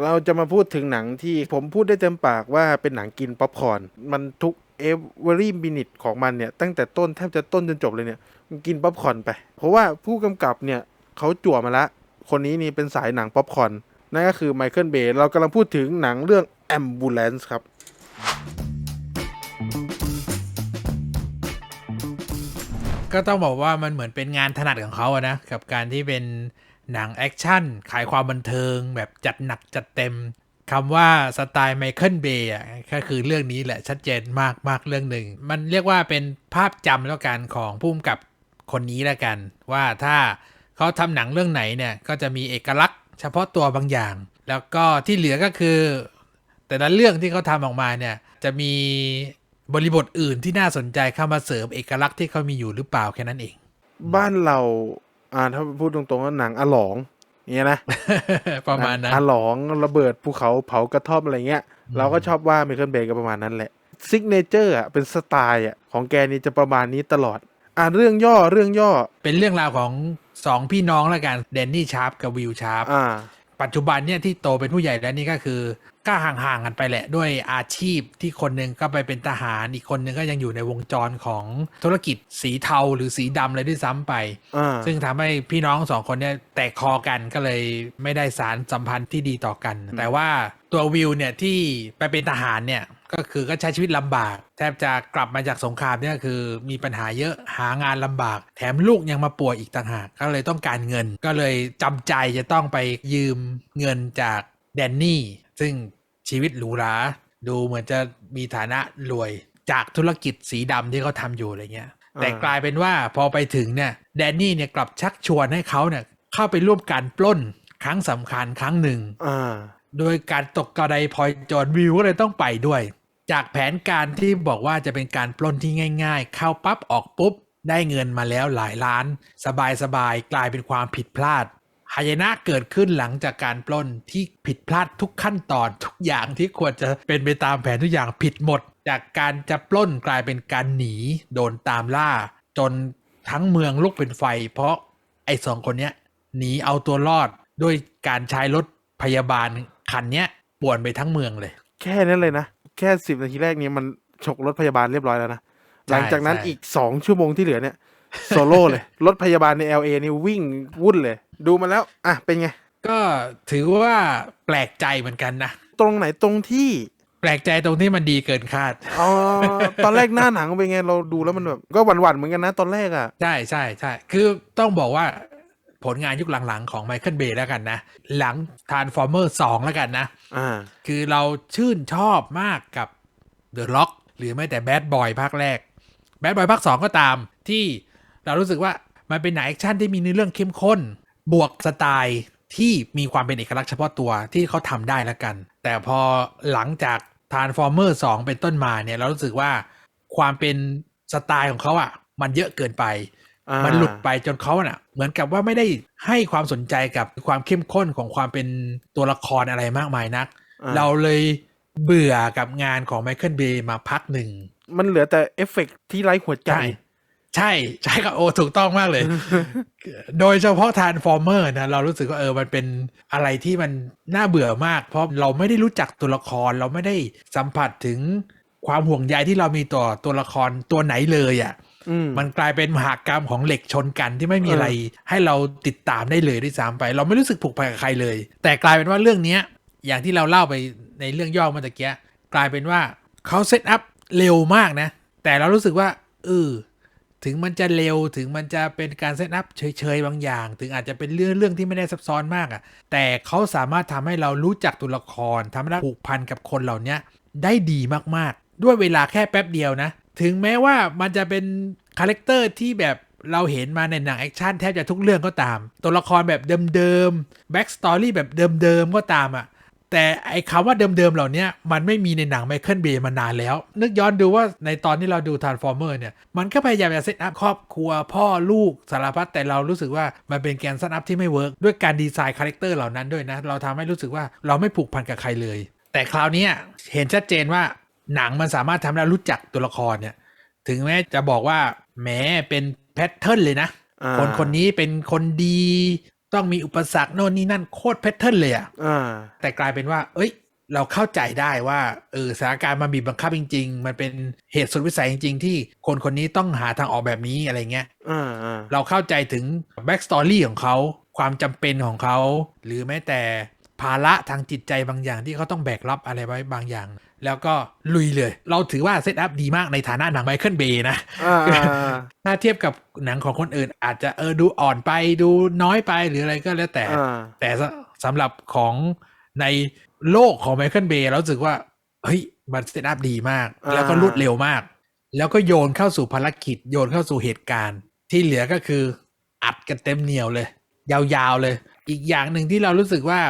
เราจะมาพูดถึงหนังที่ผมพูดได้เต็มปากว่าเป็นหนังกินป๊อปคอร์นมันทุกเอเวอรี่มินิทของมันเนี่ย ตั้งแต่ต้นแทบจะต้นจนจบเลยเนี่ยมันกินป๊อปคอร์นไป เพราะว่าผู้กำกับเนี่ยเขาจั่วมาละ คนนี้นี่เป็นสายหนังป๊อปคอร์นนั่นก็คือไมเคิลเบย์เรากำลังพูดถึงหนังเรื่อง Ambulance ครับก็ต้องบอกว่ามันเหมือนเป็นงานถนัดของเขาอะนะ กับการที่เป็น หนังแอคชั่น ขายความบันเทิง แบบจัดหนักจัดเต็มคำว่าสไตล์ไมเคิลเบย์อะก็คือเรื่องนี้แหละชัดเจนมากมากเรื่องหนึ่ง มันเรียกว่าเป็นภาพจำแล้วกันของผู้กำกับคนนี้แล้วกัน ว่าถ้าเขาทำหนังเรื่องไหนเนี่ยก็จะมีเอกลักษณ์เฉพาะตัวบางอย่าง แล้วก็ที่เหลือก็คือ แต่ละเรื่องที่เขาทำออกมาเนี่ยจะมีบริบทอื่นที่น่าสนใจเข้ามาเสริมเอกลักษณ์ที่เขามีอยู่หรือเปล่าแค่นั้นเอง บ้านเรา อ่าถ้าพูดตรงๆว่าหนังอลองเนี่ยนะ ประมาณนั้นอาหลองระเบิดภูเขาเผากระท่อมอะไรเงี้ย เราก็ชอบว่าไมเคิลเบย์ก็ประมาณนั้นแหละซิกเนเจอร์อะเป็นสไตล์อะของแกนี่จะประมาณนี้ตลอด อ่าเรื่องย่อเรื่องย่อ เป็นเรื่องราวของสองพี่น้องแล้วกันแดนนี่ชาร์ปกับวิลชาร์ปอ่าปัจจุบันเนี่ยที่โตเป็นผู้ใหญ่แล้วนี่ก็คือ ก็ห่างๆกันไปแหละ ด้วยอาชีพที่คนหนึ่งก็ไปเป็นทหารอีกคนหนึ่งก็ยังอยู่ในวงจรของธุรกิจสีเทาหรือสีดำเลยด้วยซ้ำไปอ่าซึ่งทำให้พี่น้องสองคนเนี่ยแตกคอกันก็เลยไม่ได้สารสัมพันธ์ที่ดีต่อกัน แต่ว่าตัววิวเนี่ยที่ไปเป็นทหารเนี่ยก็คือก็ใช้ชีวิตลำบาก แทบจะกลับมาจากสงครามเนี่ยคือมีปัญหาเยอะหางานลำบาก แถมลูกยังมาป่วยอีกต่างหาก ก็เลยต้องการเงิน ก็เลยจำใจจะต้องไปยืมเงินจาก แดนนี่ ซึ่งชีวิตหรูหราดูเหมือนจะมีฐานะรวยจากธุรกิจสีดำที่เขาทำอยู่อะไรเงี้ย แต่อ่ากลายเป็นว่าพอไปถึงเนี่ยแดนนี่เนี่ยกลับชักชวนให้เขาเนี่ยเข้าไปร่วมการปล้นครั้งสำคัญครั้งหนึ่งอ่าโดยการตกกระไดพลอยโจรวิวก็เลยต้องไปด้วย จากแผนการที่บอกว่าจะเป็นการปล้นที่ง่าย ๆ เข้าปั๊บออกปุ๊บได้เงินมาแล้วหลายล้าน สบายๆกลายเป็นความผิดพลาด หายนะเกิดขึ้นหลังจากการปล้นที่ผิดพลาดทุกขั้นตอนทุกอย่างที่ควรจะเป็นไปตามแผนทุกอย่างผิดหมด จากการจะปล้นกลายเป็นการหนีโดนตามล่า จนทั้งเมืองลุกเป็นไฟ เพราะไอ้สองคนเนี้ยหนีเอาตัวรอดด้วยการใช้รถพยาบาลคันเนี้ยป่วนไปทั้งเมืองเลย แค่นั้นเลยนะ แค่สิบนาทีแรกนี้มันฉกรถพยาบาลเรียบร้อยแล้วนะหลังจากนั้นอีกสองชั่วโมงที่เหลือเนี่ย โซโล่เลย รถพยาบาลใน LA นี่วิ่งวุ่นเลย ดูมาแล้ว อะ เป็นไง ก็ถือว่าแปลกใจเหมือนกันนะ ตรงไหนตรงที่ แปลกใจตรงที่มันดีเกินคาด อ๋อ ตอนแรกหน้าหนังเป็นไง เราดูแล้วมันแบบ ก็หวั่นๆเหมือนกันนะตอนแรกอะ ใช่ใช่ใช่ คือต้องบอกว่าผลงานยุคหลังๆ ของไมเคิลเบย์แล้วกันนะ หลัง Transformer 2แล้วกันนะอ่าคือเราชื่นชอบมากกับ The Rock หรือไม่แต่ Bad Boy ภาคแรก Bad Boy ภาค2ก็ตามที่ เรารู้สึกว่ามันเป็นหนังแอคชั่นที่มีเนื้อเรื่องเข้มข้น บวกสไตล์ที่มีความเป็นเอกลักษณ์เฉพาะตัวที่เขาทำได้แล้วกัน แต่พอหลังจาก Transformer 2 เป็นต้นมาเนี่ย เรารู้สึกว่าความเป็นสไตล์ของเขาอะ่ะ มันเยอะเกินไปอ่ามัมันหลุดไปจนเขาน่ะ เหมือนกับว่าไม่ได้ให้ความสนใจกับความเข้มข้นของความเป็นตัวละครอะไรมากมายนักอ่าเราเลยเบื่อกับงานของไมเคิลเบย์มาพักหนึ่ง มันเหลือแต่เอฟเฟกต์ที่ไร้หัวใจ ใช่ใช่ใช่ครับโอ้ถูกต้องมากเลย โดยเฉพาะทานฟอร์เมอร์นะเรารู้สึกว่าเออมันเป็นอะไรที่มันน่าเบื่อมาก เพราะเราไม่ได้รู้จักตัวละครเราไม่ได้สัมผัสถึงความห่วงใยที่เรามีต่อตัวละครตัวไหนเลยอะ่ะอืมมันกลายเป็นมหากรรมของเหล็กชนกันที่ไม่มีอะไร ให้เราติดตามได้เลยด้วยซ้ำไป เราไม่รู้สึกผูกพันกับใครเลย แต่กลายเป็นว่าเรื่องเนี้ย อย่างที่เราเล่าไปในเรื่องย่อเมื่อตะกี้กลายเป็นว่าเขาเซตอัพเร็วมากนะ แต่เรารู้สึกว่าเออ ถึงมันจะเร็วถึงมันจะเป็นการเซตอัพเฉยๆบางอย่าง ถึงอาจจะเป็นเรื่องเรื่องที่ไม่ได้ซับซ้อนมากอะ่ะแต่เขาสามารถทำให้เรารู้จักตัวละครทำให้เราผูกพันกับคนเหล่านี้ได้ดีมากๆ ด้วยเวลาแค่แป๊บเดียวนะ ถึงแม้ว่ามันจะเป็นคาแรคเตอร์ที่แบบเราเห็นมาในหนังแอคชั่นแทบจะทุกเรื่องก็ตาม ตัวละครแบบเดิมๆแบ็กสตอรี่แบบเดิมๆก็ตามอะ แต่ไอ้คำว่าเดิมๆเหล่าเนี้ยมันไม่มีในหนังไมเคิลเบย์มานานแล้ว นึกย้อนดูว่าในตอนที่เราดู Transformer เนี่ย มันก็พยายามจะเซตอัพครอบครัวพ่อลูกสารพัดแต่เรารู้สึกว่ามันเป็นแกนเซตอัพที่ไม่เวิร์กด้วยการดีไซน์คาแรคเตอร์เหล่านั้นด้วยนะ เราทำให้รู้สึกว่าเราไม่ผูกพันกับใครเลย แต่คราวเนี้ยเห็นชัดเจนว่าหนังมันสามารถทำให้เรารู้จักตัวละครเนี่ยถึงแม้จะบอกว่าแหมเป็นแพทเทิร์นเลยนะอ่าคนคนนี้เป็นคนดี ต้องมีอุปสรรคโน่นนี่นั่นโคตรแพทเทิร์นเลยอะอ่าแต่กลายเป็นว่า เอ้ย เราเข้าใจได้ว่าเออสถานการณ์มันบีบบังคับจริง ๆ มันเป็นเหตุสุดวิสัยจริง ๆ ที่คนคนนี้ต้องหาทางออกแบบนี้อะไรเงี้ยอ่าอ่าเราเข้าใจถึงแบ็กสตอรี่ของเขาความจำเป็นของเขา หรือแม้แต่ ภาระทางจิตใจบางอย่างที่เขาต้องแบกรับอะไรไว้บางอย่าง แล้วก็ลุยเลย เราถือว่าเซตอัพดีมากในฐานะหนังไมเคิลเบย์นะอ่าอ่าอ่าถ้าเทียบกับหนังของคนอื่น อาจจะเออดูอ่อนไปดูน้อยไปหรืออะไรก็แล้วแต่อ่าแต่สสำหรับของในโลกของไมเคิลเบย์เรารู้สึกว่า เฮ้ย มันเซตอัพดีมากอ่าแล้วก็รวดเร็วมาก แล้วก็โยนเข้าสู่ภารกิจ โยนเข้าสู่เหตุการณ์ ที่เหลือก็คืออัดกันเต็มเหนียวเลย ยาวๆเลย อีกอย่างหนึ่งที่เรารู้สึกว่า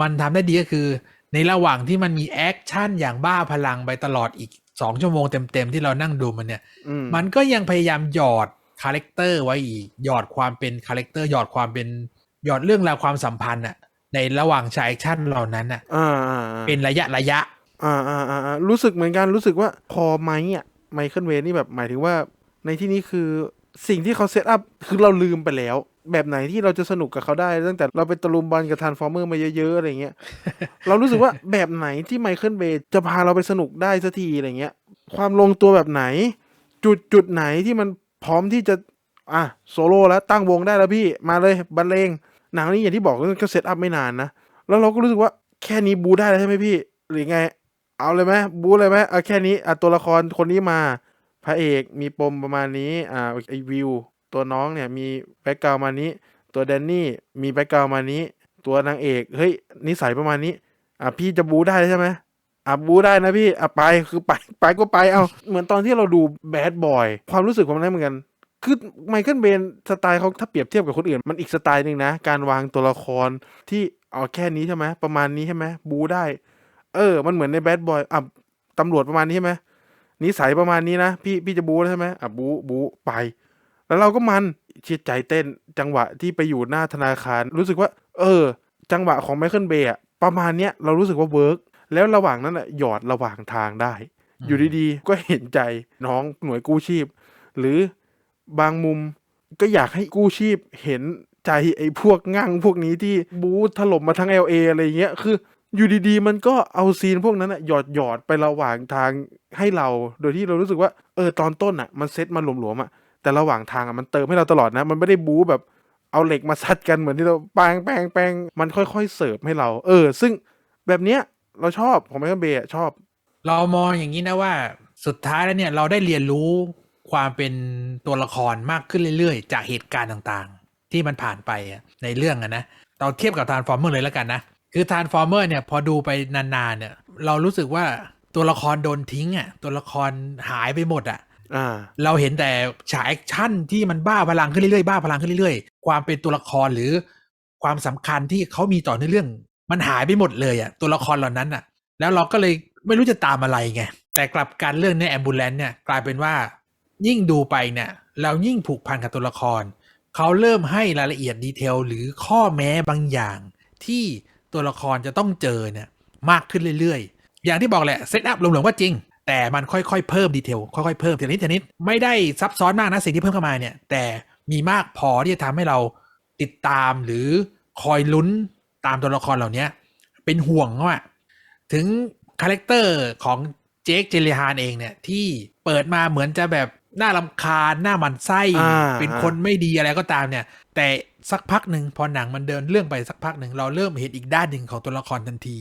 มันทำได้ดีก็คือ ในระหว่างที่มันมีแอคชั่นอย่างบ้าพลังไปตลอดอีกสองชั่วโมงเต็มๆ ที่เรานั่งดูมันเนี่ยอืมมันก็ยังพยายามหยอดคาแรคเตอร์ไว้อีก หยอดความเป็นคาแรคเตอร์หยอดความเป็นหยอดเรื่องราวความสัมพันธ์อะในระหว่างชายแอคชั่นเหล่านั้นอะอ่าอ่าอ่าเป็นระยะระยะอ่าอ่าอ่าอ่ารู้สึกเหมือนกันรู้สึกว่าพอไหมอะไมเคิลเวย์นี่แบบหมายถึงว่าในที่นี้คือ สิ่งที่เขาเซตอัพคือเราลืมไปแล้ว แบบไหนที่เราจะสนุกกับเขาได้ ตั้งแต่เราไปตะลุมบอลกับทานฟอร์เมอร์มาเยอะๆอะไรเงี้ยเรารู้สึกว่าแบบไหนที่ไมเคิลเบย์จะพาเราไปสนุกได้สักทีอะไรเงี้ย ความลงตัวแบบไหน จุดจุดไหนที่มันพร้อมที่จะอะโซโล่แล้วตั้งวงได้แล้วพี่มาเลยบรรเลงหนังนี้อย่างที่บอกก็เซตอัพไม่นานนะแล้วเราก็รู้สึกว่าแค่นี้บูได้แล้วใช่ไหมพี่ หรือไง เอาเลยไหมบูเลยไหมเอาแค่นี้อะตัวละครคนนี้มา พระเอกมีปมประมาณนี้อ่าไอวิวตัวน้องเนี่ยมีแบ็กกราวมานี้ ตัวแดนนี่มีแบ็กกราวมานี้ ตัวนางเอกเฮ้ยนิสัยประมาณนี้อะพี่จะบูได้ใช่ไหมอะบูได้นะพี่อะไปคือไปไปก็ไปเอาเหมือนตอนที่เราดูแบดบอยความรู้สึกของมันนั้นเหมือนกันคือไมเคิลเบนสไตล์เขาถ้าเปรียบเทียบกับคนอื่น มันอีกสไตล์หนึ่งนะ การวางตัวละครที่เอาแค่นี้ใช่ไหมประมาณนี้ใช่ไหมบูได้ เออ มันเหมือนในแบดบอยอะตำรวจประมาณนี้ใช่ไหม นิสัยประมาณนี้นะพี่พี่จะบูใช่ไหมอะบูบูไป แล้วเราก็มันเชียใจเต้นจังหวะที่ไปอยู่หน้าธนาคาร รู้สึกว่า เออ จังหวะของไมเคิลเบย์อะประมาณเนี้ยเรารู้สึกว่าเวิร์กแล้วระหว่างนั้นอะหยอดระหว่างทางได้ อยู่ดีๆ ก็เห็นใจน้องหน่วยกู้ชีพ หรือบางมุมก็อยากให้กู้ชีพเห็นใจไอ้พวกงั่งพวกนี้ที่บูถล่มมาทั้ง LA อะไรเงี้ยคือ อยู่ดีๆ มันก็เอาซีนพวกนั้นอะหยอดหยอดไประหว่างทางให้เรา โดยที่เรารู้สึกว่าเออตอนต้นอะมันเซตมาหลวมๆอะแต่ระหว่างทางอะมันเติมให้เราตลอดนะ มันไม่ได้บู๊แบบเอาเหล็กมาซัดกันเหมือนที่เราแปงแปงแปงมันค่อยๆเสิร์ฟให้เรา เออ ซึ่งแบบเนี้ยเราชอบของไมเคิลเบย์ชอบ เรามองอย่างนี้นะว่าสุดท้ายแล้วเนี่ยเราได้เรียนรู้ความเป็นตัวละครมากขึ้นเรื่อยๆ จากเหตุการณ์ต่างๆ ที่มันผ่านไปอะในเรื่องอะนะเราเทียบกับทานฟอร์เมอร์เลยแล้วกันนะ คือทานฟอร์เมอร์เนี่ย พอดูไปนานๆเนี่ย เรารู้สึกว่าตัวละครโดนทิ้งอะ ตัวละครหายไปหมดอะอ่าเราเห็นแต่ฉากแอคชั่นที่มันบ้าพลังขึ้นเรื่อยๆบ้าพลังขึ้นเรื่อยๆ ความเป็นตัวละครหรือความสำคัญที่เขามีต่อในเรื่อง มันหายไปหมดเลยอะตัวละครเหล่านั้นอะแล้วเราก็เลยไม่รู้จะตามอะไรไงแต่กลับการเรื่องเนี้แอมบูเลนเนี่ยกลายเป็นว่า ยิ่งดูไปเนี่ย เรายิ่งผูกพันกับตัวละคร เขาเริ่มให้รายละเอียดดีเทลหรือข้อแม้บางอย่าง ที่ ตัวละครจะต้องเจอเนี่ยมากขึ้นเรื่อยๆ อย่างที่บอกแหละเซตอัพรวมๆว่าจริง แต่มันค่อยๆเพิ่มดีเทลค่อยๆเพิ่มทีนิดทีนิดไม่ได้ซับซ้อนมากนะสิ่งที่เพิ่มเข้ามาเนี่ยแต่มีมากพอที่จะทำให้เราติดตามหรือคอยลุ้นตามตัวละครเหล่านี้เป็นห่วงว่าถึงคาแรคเตอร์ของเจคเจเลฮานเองเนี่ยที่เปิดมาเหมือนจะแบบ น่าลำคาญหน้าหมันไส้อ่าเป็นคนไม่ดีอะไรก็ตามเนี่ย แต่สักพักหนึ่งพอหนังมันเดินเรื่องไปสักพักหนึ่งเราเริ่มเห็นอีกด้านหนึ่งของตัวละครทันที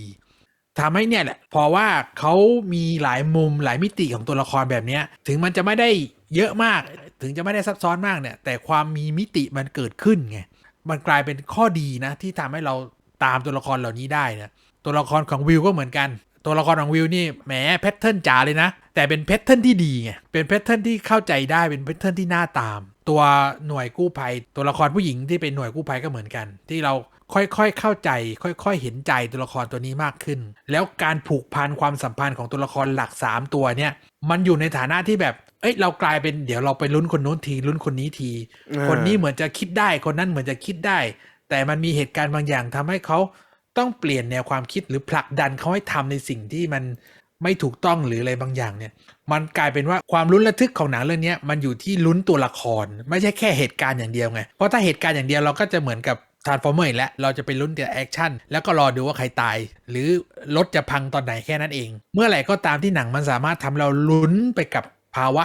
ทำให้เนี่ยแหละเพราะว่าเขามีหลายมุมหลายมิติของตัวละครแบบเนี้ย ถึงมันจะไม่ได้เยอะมาก ถึงจะไม่ได้ซับซ้อนมากเนี่ย แต่ความมีมิติมันเกิดขึ้นไงมันกลายเป็นข้อดีนะ ที่ทำให้เราตามตัวละครเหล่านี้ได้นะตัวละครของวิวก็เหมือนกัน ตัวละครของวิวนี่แหมแพทเทิร์นจ๋าเลยนะ แต่เป็นแพทเทิร์นที่ดีไงเป็นแพทเทิร์นที่เข้าใจได้เป็นแพทเทิร์นที่น่าตาม ตัวหน่วยกู้ภัย ตัวละครผู้หญิงที่เป็นหน่วยกู้ภัยก็เหมือนกัน ที่เราค่อยๆเข้าใจ ค่อยๆเห็นใจตัวละครตัวนี้มากขึ้น แล้วการผูกพันความสัมพันธ์ของตัวละครหลัก 3 ตัวเนี่ยมันอยู่ในฐานะที่แบบเอ้ยเรากลายเป็นเดี๋ยวเราไปลุ้นคนนู้นทีลุ้นคนนี้ทีอ่าคนนี้เหมือนจะคิดได้คนนั้นเหมือนจะคิดได้ แต่มันมีเหตุการณ์บางอย่างทำให้เขา ต้องเปลี่ยนแนวความคิดหรือผลักดันเขาให้ทำในสิ่งที่มันไม่ถูกต้องหรืออะไรบางอย่างเนี่ย มันกลายเป็นว่าความลุ้นระทึกของหนังเรื่องนี้มันอยู่ที่ลุ้นตัวละคร ไม่ใช่แค่เหตุการณ์อย่างเดียวไง เพราะถ้าเหตุการณ์อย่างเดียวเราก็จะเหมือนกับทาร์ฟอร์เมอร์อีกแล้วเราจะไปลุ้นแต่แอคชั่นแล้วก็รอดูว่าใครตาย หรือรถจะพังตอนไหนแค่นั้นเอง เมื่อไหร่ก็ตามที่หนังมันสามารถทำเราลุ้นไปกับภาวะ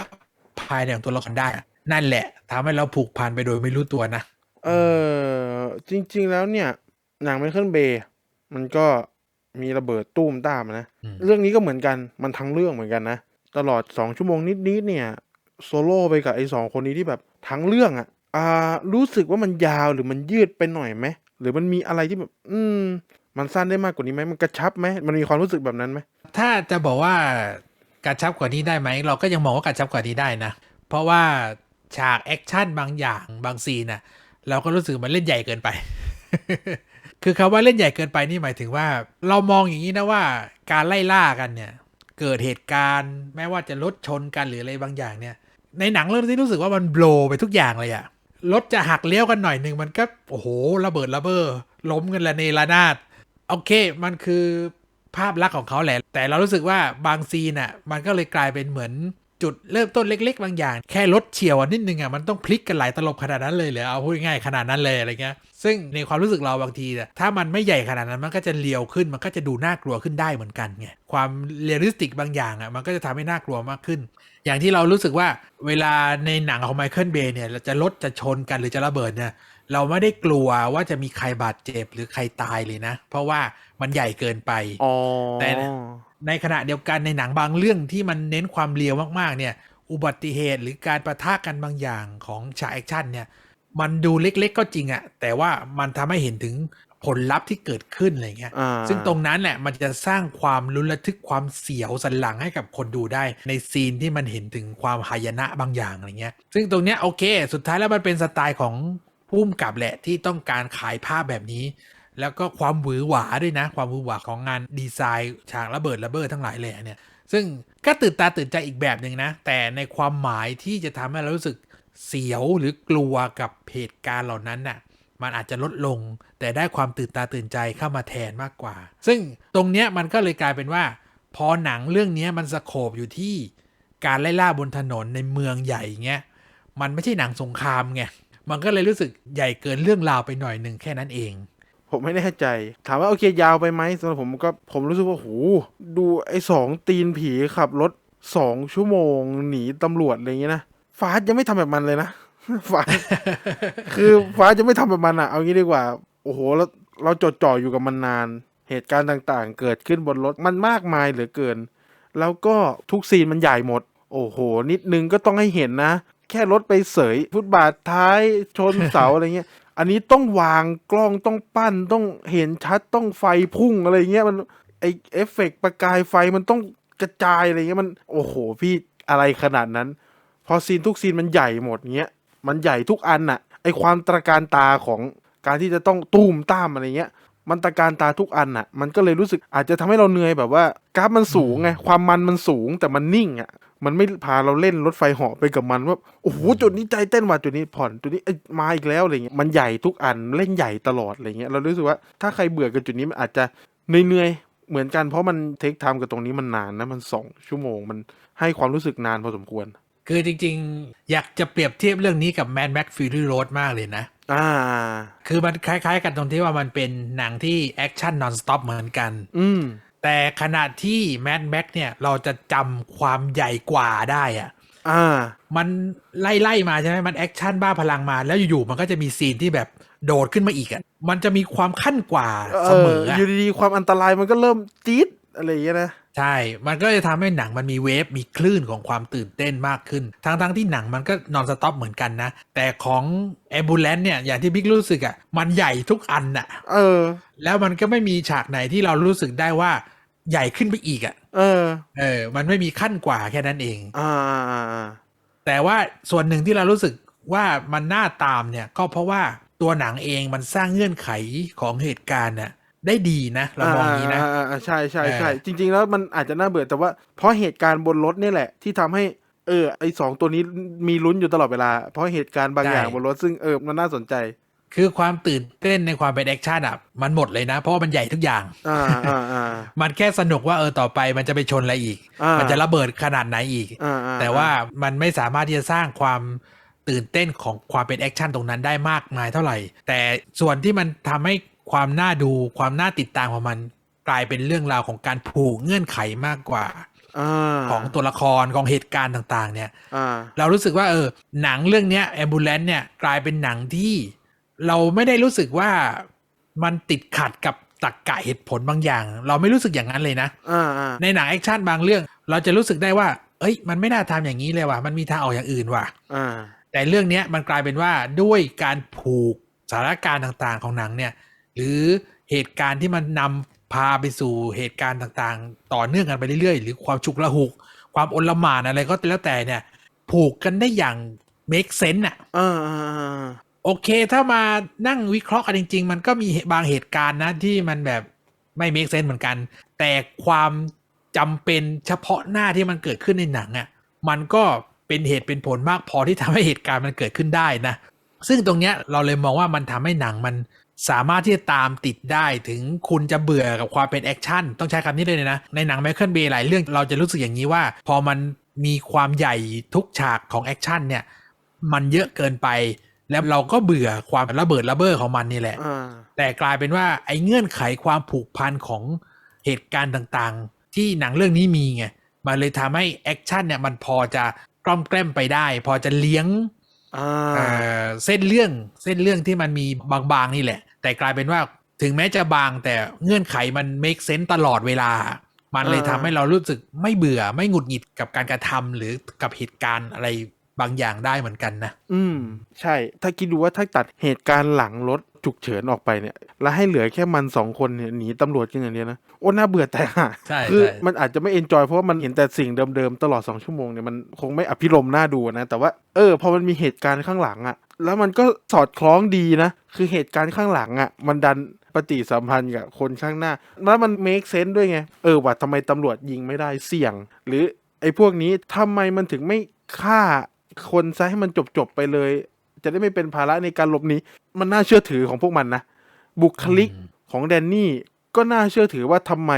ภายในของตัวละครได้ นั่นแหละทำให้เราผูกพันไปโดยไม่รู้ตัวนะ เออจริง ๆ แล้วเนี่ยหนังไมเคิลเบย์ มันก็มีระเบิดตู้มตามนะอืมเรื่องนี้ก็เหมือนกันมันทั้งเรื่องเหมือนกันนะ ตลอดสองชั่วโมงนิดๆเนี่ย โซโล่ไปกับไอ้สองคนนี้ที่แบบทั้งเรื่องอะอ่ารู้สึกว่ามันยาวหรือมันยืดไปหน่อยไหมหรือมันมีอะไรที่แบบ อืม มันสั้นได้มากกว่านี้ไหมมันกระชับไหมมันมีความรู้สึกแบบนั้นไหมถ้าจะบอกว่ากระชับกว่านี้ได้ไหมเราก็ยังมองว่ากระชับกว่านี้ได้นะเพราะว่าฉากแอคชั่นบางอย่างบางซีนน่ะ เราก็รู้สึกมันเล่นใหญ่เกินไป คือคำว่าเล่นใหญ่เกินไปนี่หมายถึงว่า เรามองอย่างนี้นะว่า การไล่ล่ากันเนี่ย เกิดเหตุการณ์ แม้ว่าจะรถชนกันหรืออะไรบางอย่างเนี่ย ในหนังเรื่องที่รู้สึกว่ามันโบลไปทุกอย่างเลยอะรถจะหักเลี้ยวกันหน่อยหนึ่งมันก็โอ้โหระเบิดระเบ้อล้มกันละเนระนาดโอเค มันคือภาพลักษณ์ของเขาแหละ แต่เรารู้สึกว่าบางซีนอะ มันก็เลยกลายเป็นเหมือน จุดเริ่มต้นเล็ก ๆ บางอย่าง แค่รถเฉียวอะนิดนึงอะมันต้องพลิกกันหลายตลบขนาดนั้นเลยเหรอเอาพูดง่ายๆขนาดนั้นเลยอะไรเงี้ยซึ่งในความรู้สึกเราบางทีอะถ้ามันไม่ใหญ่ขนาดนั้นมันก็จะเลียวขึ้นมันก็จะดูน่ากลัวขึ้นได้เหมือนกันไงความเรียลลิสติกบางอย่างอะมันก็จะทำให้น่ากลัวมากขึ้น อย่างที่เรารู้สึกว่าเวลาในหนังของไมเคิลเบย์เนี่ยเราจะรถจะชนกันหรือจะระเบิดเนี่ยเราไม่ได้กลัวว่าจะมีใครบาดเจ็บหรือใครตายเลยนะ เพราะว่ามันใหญ่เกินไปอ๋อแต่เนี่ย ในขณะเดียวกันในหนังบางเรื่องที่มันเน้นความเรียวมากๆเนี่ย อุบัติเหตุหรือการประทะกันบางอย่างของฉากแอคชั่นเนี่ยมันดูเล็กๆก็จริงอะแต่ว่ามันทำให้เห็นถึงผลลัพธ์ที่เกิดขึ้นอะไรเงี้ยอ่าซึ่งตรงนั้นแหละมันจะสร้างความลุ้นระทึกความเสียวสันหลังให้กับคนดูได้ ในซีนที่มันเห็นถึงความหายนะบางอย่างอะไรเงี้ย ซึ่งตรงเนี้ยโอเค สุดท้ายแล้วมันเป็นสไตล์ของผู้กำกับแหละที่ต้องการขายภาพแบบนี้ แล้วก็ความหวือหวาด้วยนะ ความหวือหวาของงานดีไซน์ฉากระเบิดระเบ้อทั้งหลายแหล่เนี่ยซึ่งก็ตื่นตาตื่นใจอีกแบบหนึ่งนะ แต่ในความหมายที่จะทำให้เรารู้สึกเสียวหรือกลัวกับเหตุการณ์เหล่านั้นน่ะมันอาจจะลดลง แต่ได้ความตื่นตาตื่นใจเข้ามาแทนมากกว่า ซึ่งตรงเนี้ยมันก็เลยกลายเป็นว่า พอหนังเรื่องนี้มันสโคบอยู่ที่การไล่ล่าบนถนนในเมืองใหญ่เงี้ยมันไม่ใช่หนังสงครามไงมันก็เลยรู้สึกใหญ่เกินเรื่องราวไปหน่อยหนึ่งแค่นั้นเอง ผมไม่แน่ใจ ถามว่าโอเคยาวไปไหมสำหรับผมก็ผมรู้สึกว่าโหดูไอ้สองตีนผีขับรถสองชั่วโมงหนีตำรวจอะไรอย่างเงี้ยนะฟาสยังไม่ทำแบบมันเลยนะฟาสคือฟาสจะไม่ทำแบบมันอะเอางี้ดีกว่า โอ้โหเราเราจดจ่ออยู่กับมันนาน เหตุการณ์ต่างๆ เกิดขึ้นบนรถมันมากมายเหลือเกิน แล้วก็ทุกซีนมันใหญ่หมด โอ้โห นิดนึงก็ต้องให้เห็นนะ แค่รถไปเสยฟุตบาทท้ายชนเสาอะไรเงี้ย อันนี้ต้องวางกล้องต้องปั้นต้องเห็นชัดต้องไฟพุ่งอะไรเงี้ยมันไอเอฟเฟกต์ประกายไฟมันต้องกระจายอะไรเงี้ยมันโอ้โหพี่อะไรขนาดนั้น พอซีนทุกซีนมันใหญ่หมดเงี้ยมันใหญ่ทุกอันน่ะไอความตระการตาของการที่จะต้องตูมต้ามอะไรเงี้ย มันตระการตาทุกอันน่ะมันก็เลยรู้สึกอาจจะทำให้เราเหนื่อยแบบว่ากราฟมันสูงไงความมันมันสูงแต่มันนิ่งอะ มันไม่พาเราเล่นรถไฟเหาะไปกับมันว่าโอ้โหจุดนี้ใจเต้นว่ะจุดนี้ผ่อนจุดนี้เอ้ยมาอีกแล้วอะไรเงี้ยมันใหญ่ทุกอันเล่นใหญ่ตลอดอะไรเงี้ยเรารู้สึกว่าถ้าใครเบื่อกับจุดนี้มันอาจจะเหนื่อยๆเหมือนกันเพราะมันเทคไทม์กับตรงนี้มันนานนะมันสองชั่วโมงมันให้ความรู้สึกนานพอสมควร คือจริงๆ อยากจะเปรียบเทียบเรื่องนี้กับ Mad Max Fury Road มากเลยนะ อ่า คือมันคล้ายๆ กันตรงที่ว่ามันเป็นหนังที่แอคชั่นนอนสต็อปเหมือนกัน อืม แต่ขณะที่ Mad Max เนี่ยเราจะจำความใหญ่กว่าได้อะอ่า มันไล่ๆมาใช่ไหมมันแอคชั่นบ้าพลังมา แล้วอยู่ๆมันก็จะมีซีนที่แบบโดดขึ้นมาอีกอะ มันจะมีความขั้นกว่าเอเสมอออะอยู่ดีๆความอันตรายมันก็เริ่มจี๊ดอะไรอย่างเงี้ยนะ ใช่ มันก็จะทำให้หนังมันมีเวฟ มีคลื่นของความตื่นเต้นมากขึ้น ทั้งๆที่หนังมันก็นอนสต็อปเหมือนกันนะ แต่ของ a m b u l a n c e เนี่ย อย่างที่บิ๊กรู้สึกอะ มันใหญ่ทุกอันอะ เออ แล้วมันก็ไม่มีฉากไหนที่เรารู้สึกได้ว่า ใหญ่ขึ้นไปอีกอะ เออ เออ มันไม่มีขั้นกว่าแค่นั้นเองอ่าอ่าอ่าอ่า แต่ว่าส่วนหนึ่งที่เรารู้สึกว่ามันน่าตามเนี่ย ก็เพราะว่าตัวหนังเองมันสร้างเงื่อนไขของเหตุการณ์น่ะได้ดีนะเรามองอย่างนี้นะอ่าอ่าอ่าใช่ใช่ใช่เออจริง ๆ แล้วมันอาจจะน่าเบื่อแต่ว่าเพราะเหตุการณ์บนรถนี่แหละ ที่ทำให้เออไอสองตัวนี้มีลุ้นอยู่ตลอดเวลา เพราะเหตุการณ์บางอย่างบนรถซึ่งเออมันน่าสนใจ คือความตื่นเต้นในความเป็นแอคชั่นอะมันหมดเลยนะ เพราะว่ามันใหญ่ทุกอย่าง อ่าอ่าอ่า มันแค่สนุกว่าเออต่อไปมันจะไปชนอะไรอีก อ่ามั มันจะระเบิดขนาดไหนอีก อ่าอ่าแต่ว่ามันไม่สามารถที่จะสร้างความตื่นเต้นของความเป็นแอคชั่นตรงนั้นได้มากมายเท่าไหร่ แต่ส่วนที่มันทำให้ความน่าดูความน่าติดตามของมันกลายเป็นเรื่องราวของการผูกเงื่อนไขมากกว่าอ่าของตัวละครของเหตุการณ์ต่างๆ เนี่ย อ่า เรารู้สึกว่าเออหนังเรื่องเนี้ยแอมบูเลนเนี่ยกลายเป็นหนังที่ เราไม่ได้รู้สึกว่ามันติดขัดกับตรรกกะเหตุผลบางอย่าง เราไม่รู้สึกอย่างนั้นเลยนะอ่าอ่าในหนังแอคชั่นบางเรื่อง เราจะรู้สึกได้ว่า เอ้ย มันไม่น่าทำอย่างนี้เลยว่ะมันมีทางออกอย่างอื่นว่ะอ่าแต่เรื่องเนี้ยมันกลายเป็นว่าด้วยการผูกสถานการณ์ต่างๆของหนังเนี่ย หรือเหตุการณ์ที่มันนำพาไปสู่เหตุการณ์ต่างๆ ต่อเนื่องกันไปเรื่อยๆ หรือความฉุกละหุก ความอลหม่านอะไรก็แล้วแต่เนี่ย ผูกกันได้อย่าง make sense อะอ่าอ่าอ่า โอเค ถ้ามานั่งวิเคราะห์กันจริง ๆ มันก็มีบางเหตุการณ์นะที่มันแบบไม่ make sense เหมือนกัน แต่ความจำเป็นเฉพาะหน้าที่มันเกิดขึ้นในหนังอะ่ะมันก็เป็นเหตุเป็นผลมากพอที่ทำให้เหตุการณ์มันเกิดขึ้นได้นะ ซึ่งตรงเนี้ยเราเลยมองว่ามันทำให้หนังมันสามารถที่จะตามติดได้ถึงคุณจะเบื่อกับความเป็นแอคชั่นต้องใช้คำนี้เลยนะ ในหนังไมเคิลเบย์หลายเรื่องเราจะรู้สึกอย่างนี้ว่า พอมันมีความใหญ่ทุกฉากของแอคชั่นเนี่ย มันเยอะเกินไป แล้วเราก็เบื่อความระเบิดระเบ้อของมันนี่แหละอ่าแต่กลายเป็นว่าไอ้เงื่อนไขความผูกพันของเหตุการณ์ต่างๆ ที่หนังเรื่องนี้มีไงมันเลยทำให้แอคชั่นเนี่ยมันพอจะกล้อมแกล้มไปได้ พอจะเลี้ยงอ่เอ่าอเส้นเรื่องเส้นเรื่องที่มันมีบางๆนี่แหละ แต่กลายเป็นว่าถึงแม้จะบางแต่เงื่อนไขมัน make sense ตลอดเวลา มันเลยทำให้เรารู้สึกไม่เบื่อไม่หงุดหงิดกับการกระทำหรือกับเหตุการณ์อะไร บางอย่างได้เหมือนกันนะ อืม ใช่ ถ้าคิดดูว่าถ้าตัดเหตุการณ์หลังรถฉุกเฉินออกไปเนี่ย แล้วให้เหลือแค่มันสองคนเนี่ยหนีตำรวจกันอย่างเดียวนะ โอ้น่าเบื่อแต่ห่าใช่คือใช่มันอาจจะไม่เอนจอยเพราะว่ามันเห็นแต่สิ่งเดิมๆ ตลอดสองชั่วโมงเนี่ยมันคงไม่อภิรมย์น่าดูนะ แต่ว่าเออพอมันมีเหตุการณ์ข้างหลังอะแล้วมันก็สอดคล้องดีนะ คือเหตุการณ์ข้างหลังอะมันดันปฏิสัมพันธ์กับคนข้างหน้า แล้วมัน make sense ด้วยไง เออว่าทำไมตำรวจยิงไม่ได้เสี่ยง หรือไอ้พวกนี้ทำไมมันถึงไม่ฆ่า คนซะให้มันจบๆไปเลย จะได้ไม่เป็นภาระในการหลบหนีมันน่าเชื่อถือของพวกมันนะบุคลิกอืมของแดนนี่ก็น่าเชื่อถือว่าทำไม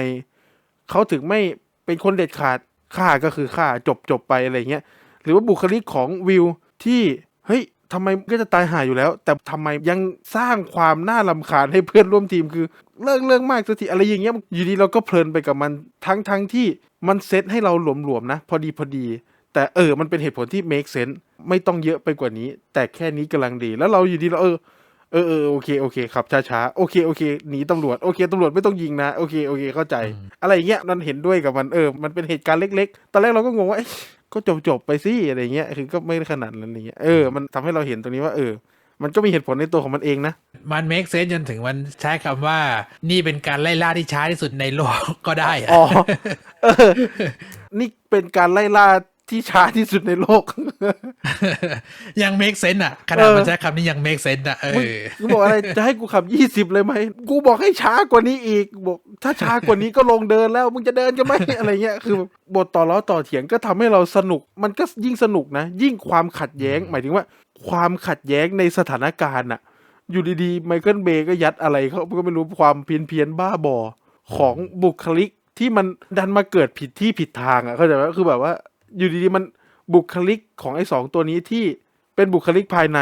เขาถึงไม่เป็นคนเด็ดขาดฆ่าก็คือฆ่าจบจบไปอะไรเงี้ยหรือว่าบุคลิกของวิวที่เฮ้ยทำไมก็จะตายหาอยู่แล้ว แต่ทำไมยังสร้างความน่าลำคาญให้เพื่อนร่วมทีมคือเลิกเรื่องมากสักทีอะไรอย่างเงี้ยอยู่ดีเราก็เพลินไปกับมันทั้งทั้งที่มันเซตให้เราหลวมๆนะ พอดีพอดี แต่เออมันเป็นเหตุผลที่ make sense ไม่ต้องเยอะไปกว่านี้ แต่แค่นี้กำลังดี แล้วเราอยู่ดีเราเออเออเออโอเคโอเคขับช้าๆโอเคโอเคหนีตำรวจโอเคตำรวจไม่ต้องยิงนะโอเคโอเคเข้าใจ อะไรอย่างเงี้ยนั่นเห็นด้วยกับมันเออมันเป็นเหตุการณ์เล็ก ๆ ตอนแรกเราก็งงว่าเอ๊ะก็จบจบๆไปสิอะไรเงี้ยคือก็ไม่ได้ขนาดนั้นอะไรเงี้ยเออมันทำให้เราเห็นตรงนี้ว่าเออ มันก็มีเหตุผลในตัวของมันเองนะ มัน make sense จนถึงมันใช้คำว่า นี่เป็นการไล่ล่าที่ช้าที่สุดในโลกก็ได้อะอ๋อเออนี่เป็นการไล่ล่า ที่ช้าที่สุดในโลก ยัง make sense อะขนาดเออมันใช้คำนี้ยัง make sense อะเอมึงอกูบอกอะไรจะให้กูขับยี่สิบเลยไหมกูบอกให้ช้ากว่านี้อีกบอกถ้าช้ากว่านี้ก็ลงเดินแล้วมึงจะเดินกันไหมอะไรเงี้ยคือแบบบทต่อล้อต่อเถียงก็ทำให้เราสนุก มันก็ยิ่งสนุกนะ ยิ่งความขัดแย้ง หมายถึงว่า ความขัดแย้งในสถานการณ์อะอยู่ดีๆไมเคิลเบย์ก็ยัดอะไรเขาก็ไม่รู้ความเพี้ยนเพียนๆบ้าบอของบุคลิกที่มันดันมาเกิดผิดที่ผิดทางอะเข้าใจไหมคือแบบว่า อยู่ดีๆมันบุคลิกของไอ้สองตัวนี้ที่เป็นบุคลิกภายใน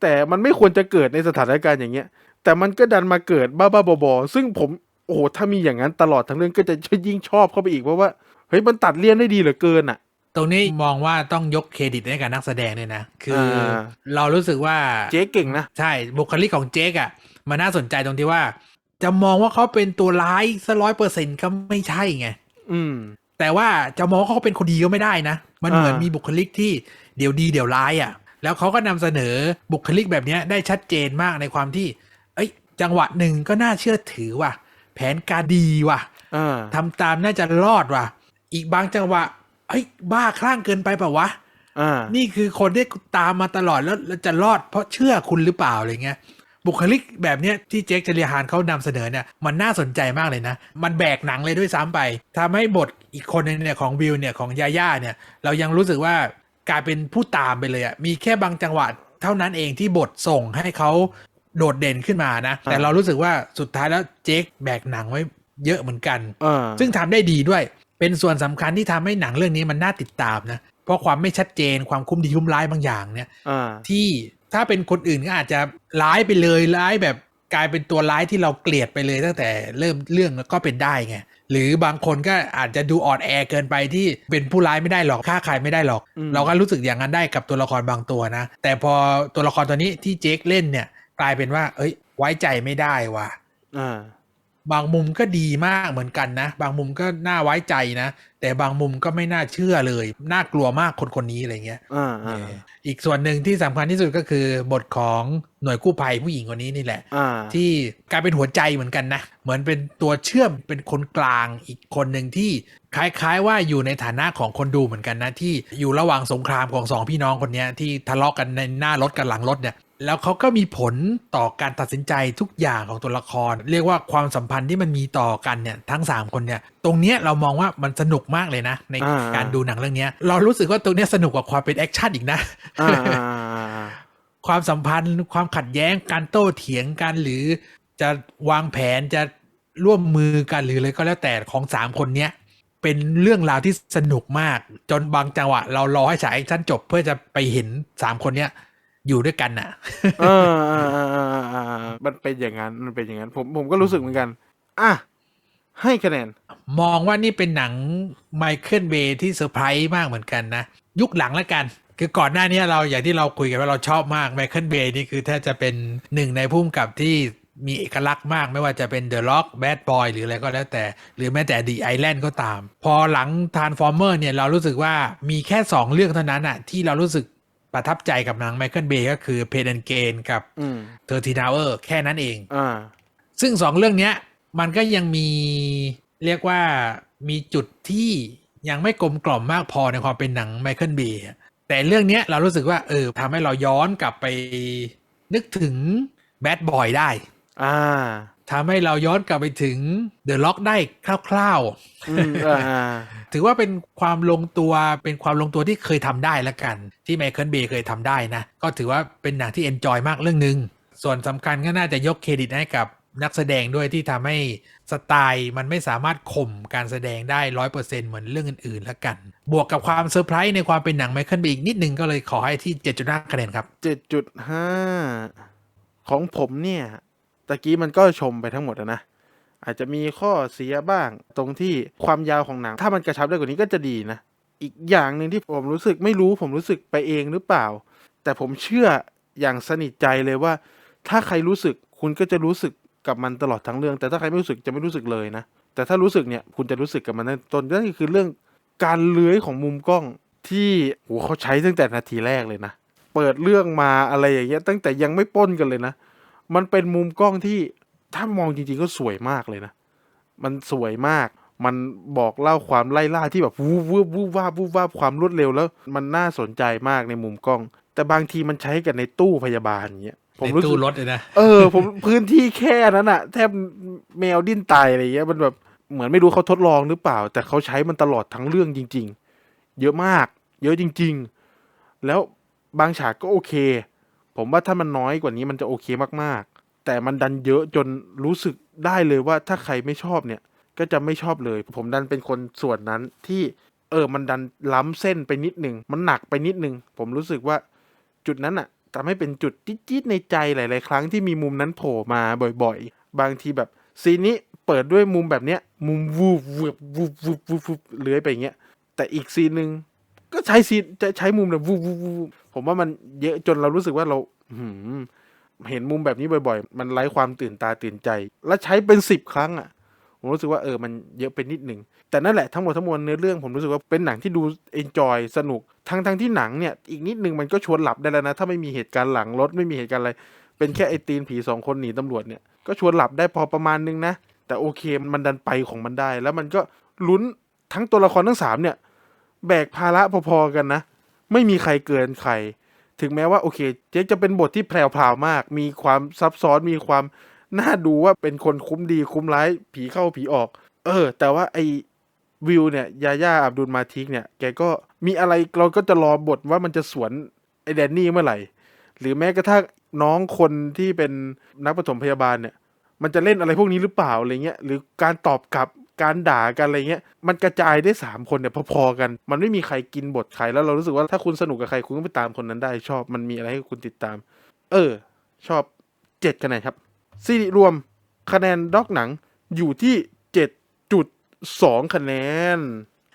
แต่มันไม่ควรจะเกิดในสถานการณ์อย่างเงี้ย แต่มันก็ดันมาเกิดบ้าๆบอๆซึ่งผมโอ้โหถ้ามีอย่างนั้นตลอดทั้งเรื่องก็จะยิ่งชอบเข้าไปอีกเพราะว่าเฮ้ยมันตัดเลี่ยนได้ดีเหลือเกินอะ ตรงนี้มองว่าต้องยกเครดิตให้กับนักแสดงด้วยนะ คืออาเรารู้สึกว่าเจ๊เก่งนะใช่บุคลิกของเจคอะมันน่าสนใจตรงที่ว่า จะมองว่าเขาเป็นตัวร้ายซะร้อยเปอร์เซ็นก็ไม่ใช่ไงอืม แต่ว่าจะมองว่าเขาเป็นคนดีก็ไม่ได้นะ มันเหมือนอ่ามีมีบุคลิกที่เดี๋ยวดีเดี๋ยวร้ายอะ่ะ แล้วเขาก็นำเสนอบุคลิกแบบเนี้ยได้ชัดเจนมากในความที่ เอ้ย จังหวะหนึ่งก็น่าเชื่อถือว่ะ แผนการดีว่ะอ่าทำตามน่าจะรอดว่ะ อีกบางจังหวะเอ้ย บ้าคลั่งเกินไปเปล่าวะอ่านี่คือคนที่ตามมาตลอดแล้วแล้วจะรอดเพราะเชื่อคุณหรือเปล่าอะไรเงี้ย บุคลิกแบบเนี้ยที่เจคเจเรียฮานเขานำเสนอเนี่ยมันน่าสนใจมากเลยนะ มันแบกหนังเลยด้วยซ้ำไปทำให้บทอีกคนนึงเนี่ยของวิวเนี่ยของยาย่าเนี่ยเรายังรู้สึกว่ากลายเป็นผู้ตามไปเลยอะมีแค่บางจังหวะเท่านั้นเองที่บทส่งให้เขาโดดเด่นขึ้นมานะ แต่เรารู้สึกว่าสุดท้ายแล้วเจคแบกหนังไว้เยอะเหมือนกันอ่าซึ่งทำได้ดีด้วย เป็นส่วนสำคัญที่ทำให้หนังเรื่องนี้มันน่าติดตามนะ เพราะความไม่ชัดเจนความคุ้มดีคุ้มร้ายบางอย่างเนี่ยอ่าที่ ถ้าเป็นคนอื่นก็อาจจะร้ายไปเลยร้ายแบบกลายเป็นตัวร้ายที่เราเกลียดไปเลยตั้งแต่เริ่มเรื่องแล้วก็เป็นได้ไงหรือบางคนก็อาจจะดูอ่อนแอเกินไปที่เป็นผู้ร้ายไม่ได้หรอกฆ่าใครไม่ได้หรอกอืมเราก็รู้สึกอย่างนั้นได้กับตัวละครบางตัวนะ แต่พอตัวละครตัวนี้ที่เจคเล่นเนี่ย กลายเป็นว่า เอ้ย ไว้ใจไม่ได้ว่ะอ่า บางมุมก็ดีมากเหมือนกันนะ บางมุมก็น่าไว้ใจนะ แต่บางมุมก็ไม่น่าเชื่อเลย น่ากลัวมากคนคนนี้อะไรเงี้ยอ่าอ่าอีกส่วนหนึ่งที่สำคัญที่สุดก็คือบทของหน่วยกู้ภัยผู้หญิงคนนี้นี่แหละอ่าที่กลายเป็นหัวใจเหมือนกันนะ เหมือนเป็นตัวเชื่อมเป็นคนกลางอีกคนหนึ่งที่คล้ายๆ ว่าอยู่ในฐานะของคนดูเหมือนกันนะ ที่อยู่ระหว่างสงครามของสองพี่น้องคนเนี้ยที่ทะเลาะกันในหน้ารถกับหลังรถเนี่ย แล้วเขาก็มีผลต่อการตัดสินใจทุกอย่างของตัวละคร เรียกว่าความสัมพันธ์ที่มันมีต่อกันเนี่ยทั้งสามคนเนี่ย ตรงเนี้ยเรามองว่ามันสนุกมากเลยนะ ในอ่าการดูหนังเรื่องเนี้ยเรารู้สึกว่าตรงเนี้ยสนุกกว่าความเป็นแอคชั่นอีกนะอ่าอ่าอ่าอ่าความสัมพันธ์ความขัดแย้งการโต้เถียงกันหรือจะวางแผนจะร่วมมือกันหรืออะไรก็แล้วแต่ของสามคนเนี้ยเป็นเรื่องราวที่สนุกมาก จนบางจังหวะ เรารอให้ฉายแอคชั่นจบเพื่อจะไปเห็นสามคนเนี้ย อยู่ด้วยกันน่ะอ่าอ่าอ่าอ่าอ่าอ่ามันเป็นอย่างนั้นมันเป็นอย่างนั้น ผมผมก็รู้สึกเหมือนกัน อะ ให้คะแนน มองว่านี่เป็นหนังไมเคิลเบย์ที่เซอร์ไพรส์มากเหมือนกันนะ ยุคหลังแล้วกัน คือก่อนหน้านี้เราอย่างที่เราคุยกันว่าเราชอบมากไมเคิลเบย์นี่คือแทบจะเป็นหนึ่งในพุ่มกับที่มีเอกลักษณ์มากไม่ว่าจะเป็น The Rock Bad Boy หรืออะไรก็แล้วแต่ หรือแม้แต่ The Island ก็ตาม พอหลัง Transformer เนี่ยเรารู้สึกว่ามีแค่ 2 เรื่องเท่านั้นอะที่เรารู้สึก ประทับใจกับหนังไมเคิลเบย์ก็คือ p a d and Gain กับอืม13 Hour แค่นั้นเองอ่าซึ่งสองเรื่องเนี้ย มันก็ยังมีเรียกว่ามีจุดที่ยังไม่กลมกล่อมมากพอในความเป็นหนังไมเคิลบีแต่เรื่องเนี้ยเรารู้สึกว่าเออทำให้เราย้อนกลับไปนึกถึงแบดบอยได้ อ่า ทำให้เราย้อนกลับไปถึงเดอะล็อกได้คร่าวอืมอ่าอ่าๆถือว่าเป็นความลงตัวเป็นความลงตัวที่เคยทำได้ละกัน ที่ไมเคิลเบย์เคยทำได้นะ ก็ถือว่าเป็นหนังที่เอนจอยมากเรื่องหนึ่งส่วนสำคัญก็น่าจะยกเครดิตให้กับนักแสดงด้วยที่ทำให้สไตล์มันไม่สามารถข่มการแสดงได้ร้อยเปอร์เซ็นเหมือนเรื่องอื่นๆละกัน บวกกับความเซอร์ไพรส์ในความเป็นหนังไมเคิลเบย์อีกนิดนึงก็เลยขอให้ที่ 7.5คะแนนครับเจ็ดจุดห้าของผมเนี่ย ตะกี้มันก็ชมไปทั้งหมดอะนะ อาจจะมีข้อเสียบ้างตรงที่ความยาวของหนัง ถ้ามันกระชับได้กว่านี้ก็จะดีนะ อีกอย่างหนึ่งที่ผมรู้สึกไม่รู้ผมรู้สึกไปเองหรือเปล่า แต่ผมเชื่ออย่างสนิทใจเลยว่า ถ้าใครรู้สึกคุณก็จะรู้สึกกับมันตลอดทั้งเรื่อง แต่ถ้าใครไม่รู้สึกจะไม่รู้สึกเลยนะ แต่ถ้ารู้สึกเนี่ยคุณจะรู้สึกกับมันตั้งต้นนั่นก็คือเรื่องการเลื้อยของมุมกล้องที่โหเขาใช้ตั้งแต่นาทีแรกเลยนะ เปิดเรื่องมาอะไรอย่างเงี้ยตั้งแต่ยังไม่ป้นกันเลยนะ มันเป็นมุมกล้องที่ถ้ามองจริงๆก็สวยมากเลยนะ มันสวยมาก มันบอกเล่าความไล่ล่าที่แบบวูบวูบวูบวาบวูบวาบความรวดเร็วแล้ว มันน่าสนใจมากในมุมกล้อง แต่บางทีมันใช้กันในตู้พยาบาลอย่างเงี้ยผมในรู้สึตู้กรถเลยนะ เออ ผมพื้นที่แค่นั้นอะแทบแมวดิ้นตายอะไรเงี้ย มันแบบเหมือนไม่รู้เขาทดลองหรือเปล่า แต่เขาใช้มันตลอดทั้งเรื่องจริง ๆ เยอะมาก เยอะจริง ๆ แล้วบางฉากก็โอเค ผมว่าถ้ามันน้อยกว่านี้มันจะโอเคมากๆ แต่มันดันเยอะจนรู้สึกได้เลยว่าถ้าใครไม่ชอบเนี่ย ก็จะไม่ชอบเลย ผมดันเป็นคนส่วนนั้นที่เออมันดันล้ำเส้นไปนิดหนึ่งมันหนักไปนิดหนึ่งผมรู้สึกว่าจุดนั้นอะทำให้เป็นจุดจี๊ดในใจหลาย ๆ ครั้งที่มีมุมนั้นโผล่มาบ่อย ๆ บางทีแบบซีนนี้เปิดด้วยมุมแบบเนี้ยมุมวูบวูบวูบวูบวูบวูบเลื้อยไปอย่างเงี้ยแต่อีกซีนหนึ่ง ก็ใช้ซีนจะใช้มุมแบบวูบวูบวูบผมว่ามันเยอะจนเรารู้สึกว่าเราหืมเห็นมุมแบบนี้บ่อย ๆ มันไร้ความตื่นตาตื่นใจ และใช้เป็นสิบครั้งอะ ผมรู้สึกว่าเออมันเยอะไปนิดหนึ่ง แต่นั่นแหละทั้งหมดทั้งมวลเนื้อเรื่องผมรู้สึกว่าเป็นหนังที่ดูเอนจอยสนุก ทั้งทั้งที่หนังเนี่ยอีกนิดหนึ่งมันก็ชวนหลับได้แล้วนะ ถ้าไม่มีเหตุการณ์หลังรถไม่มีเหตุการณ์อะไร เป็นแค่ไอตีนผีสองคนหนีตำรวจเนี่ยก็ชวนหลับได้พอประมาณนึงนะ แต่โอเคมันดันไปของมันได้ แล้วมันก็ลุ้นทั้งตัวละครทั้งสามเนี่ย แบกภาระพอๆกันนะ ไม่มีใครเกินใคร ถึงแม้ว่าโอเค เจ๊จะเป็นบทที่แพรวๆมาก มีความซับซ้อนมีความน่าดูว่าเป็นคนคุ้มดีคุ้มร้ายผีเข้าผีออก เออ แต่ว่าไอวิวเนี่ยยาย่าอับดุลมาทิกเนี่ยแกก็มีอะไรเราก็จะรอบทว่ามันจะสวนไอแดนนี่เมื่อไหร่ หรือแม้กระทั่งน้องคนที่เป็นนักปฐมพยาบาลเนี่ย มันจะเล่นอะไรพวกนี้หรือเปล่าอะไรเงี้ยหรือการตอบกลับ การด่ากันอะไรเงี้ยมันกระจายได้สามคนเนี่ยพอๆกัน มันไม่มีใครกินบทใครแล้วเรารู้สึกว่าถ้าคุณสนุกกับใครคุณก็ไปตามคนนั้นได้ชอบมันมีอะไรให้คุณติดตาม เออ ชอบเจ็ดคะแนนครับซีรีรวมคะแนนด็อกหนังอยู่ที่เจ็ดจุดสองคะแนน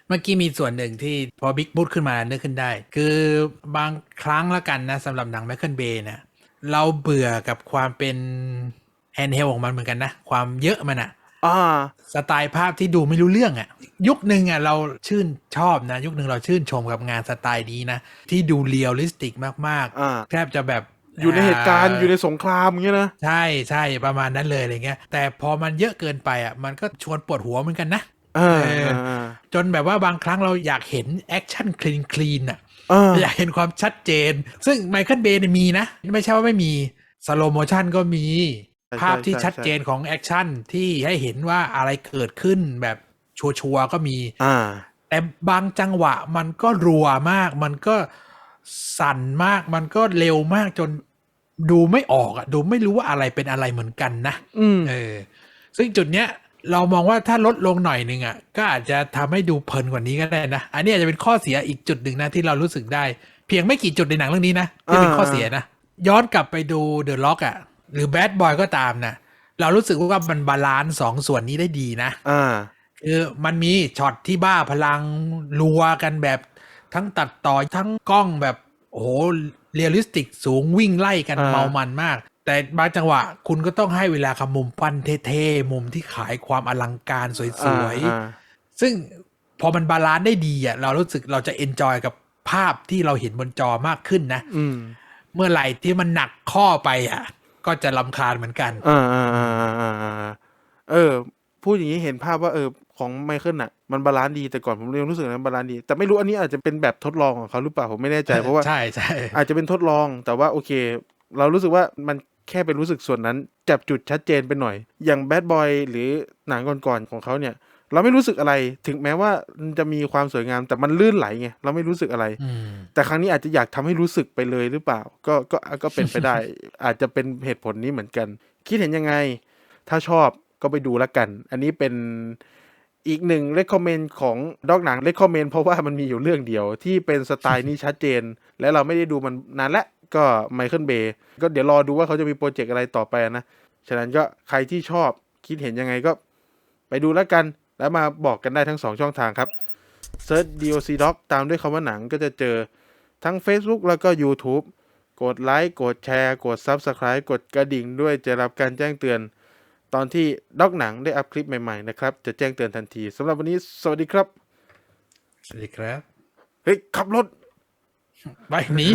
เมื่อกี้มีส่วนหนึ่งที่พอบิ๊กบุ๊ขึ้นมานึกขึ้นได้ คือบางครั้งล้วกันนะสำหรับหนังแมคเคิลเบย์เนี่ยเราเบื่อกับความเป็นแฮนด์เฮลของมันเหมือนกันนะ ความเยอะมันอะ อ่าสไตล์ภาพที่ดูไม่รู้เรื่องอะยุคหนึ่งอะเราชื่นชอบนะ ยุคหนึ่งเราชื่นชมกับงานสไตล์นี้นะ ที่ดูเรียลลิสติกมากอ่า ๆ แทบจะแบบอยู่ในเหตุการณ์อยู่ในสงครามอย่างเงี้ยนะ ใช่ใช่ประมาณนั้นเลยอะไรเงี้ย แต่พอมันเยอะเกินไปอะมันก็ชวนปวดหัวเหมือนกันนะเออเออเออ จนแบบว่าบางครั้งเราอยากเห็นแอคชั่นคลีนคลีนอะเออ อยากเห็นความชัดเจน ซึ่งไมเคิลเบย์มีนะ ไม่ใช่ว่าไม่มีสโลโมชันก็มีใช่ ภาพที่ใช่ชัดเจนของแอคชั่นที่ให้เห็นว่าอะไรเกิดขึ้นแบบชัวร์ๆก็มี อ่า แต่บางจังหวะมันก็รัวมาก มันก็สั่นมาก มันก็เร็วมากจนดูไม่ออกอะดูไม่รู้ว่าอะไรเป็นอะไรเหมือนกันนะอืมเออ ซึ่งจุดเนี้ยเรามองว่าถ้าลดลงหน่อยหนึ่งอะ ก็อาจจะทำให้ดูเพลินกว่านี้ก็ได้นะ อันนี้อาจจะเป็นข้อเสียอีกจุดหนึ่งนะที่เรารู้สึกได้ เพียงไม่กี่จุดในหนังเรื่องนี้นะที่เป็นข้อเสียนะย้อนกลับไปดูเดอะล็อกอะ หรือแบดบอยก็ตามนะเรารู้สึกว่ามันบาลานซ์สองส่วนนี้ได้ดีนะอ่าคือมันมีช็อตที่บ้าพลังรัวกันแบบทั้งตัดต่อทั้งกล้องแบบโอ้โหเรียลลิสติกสูงวิ่งไล่กันอ่าเมามันมาก แต่บางจังหวะคุณก็ต้องให้เวลากับมุมปั้นเท่ๆ มุมที่ขายความอลังการสวยอ่าๆซึ่งพอมันบาลานซ์ได้ดีอะเรารู้สึกเราจะเอนจอยกับภาพที่เราเห็นบนจอมากขึ้นนะอืมเมื่อไหร่ที่มันหนักข้อไปอะ ก็จะลำคาญเหมือนกันอ่าอ่าอ่าอ่าอ่าอ่าเออ พูดอย่างนี้เห็นภาพว่าเออของไมเคิลน่ะมันบาลานซ์ดีแต่ก่อนผมยังรู้สึกนะบาลานซ์ดี แต่ไม่รู้อันนี้อาจจะเป็นแบบทดลองของเขาหรือเปล่าผมไม่แน่ใจเพราะว่าใช่ใช่อาจจะเป็นทดลองแต่ว่าโอเค เรารู้สึกว่ามันแค่เป็นรู้สึกส่วนนั้น จับจุดชัดเจนไปหน่อย อย่างแบดบอยหรือหนังก่อนๆของเขาเนี่ย เราไม่รู้สึกอะไร ถึงแม้ว่ามันจะมีความสวยงาม แต่มันลื่นไหลไงเราไม่รู้สึกอะไรอืมแต่ครั้งนี้อาจจะอยากทำให้รู้สึกไปเลยหรือเปล่า ก็ก็ก็เป็นไปได้ อาจจะเป็นเหตุผลนี้เหมือนกัน คิดเห็นยังไง ถ้าชอบก็ไปดูแล้วกัน อันนี้เป็นอีกหนึ่ง recommend ของดอกหนัง recommend เพราะว่ามันมีอยู่เรื่องเดียวที่เป็นสไตล์นี้ชัดเจน และเราไม่ได้ดูมันนานและก็ไมเคิลเบย์ก็เดี๋ยวรอดูว่าเขาจะมีโปรเจกต์อะไรต่อไปนะ ฉะนั้นก็ใครที่ชอบคิดเห็นยังไงก็ไปดูแล้วกัน แล้วมาบอกกันได้ทั้งสองช่องทางครับ Search DOC Doc ตามด้วยคำว่าหนังก็จะเจอทั้ง Facebook แล้วก็ YouTube กดไลค์กดแชร์กด Subscribe กดกระดิ่งด้วยจะรับการแจ้งเตือน ตอนที่ด็อกหนังได้อัพคลิปใหม่ ๆ นะครับ จะแจ้งเตือนทันทีสำหรับวันนี้ สวัสดีครับ สวัสดีครับ เฮ้ย ขับรถ ไปหนี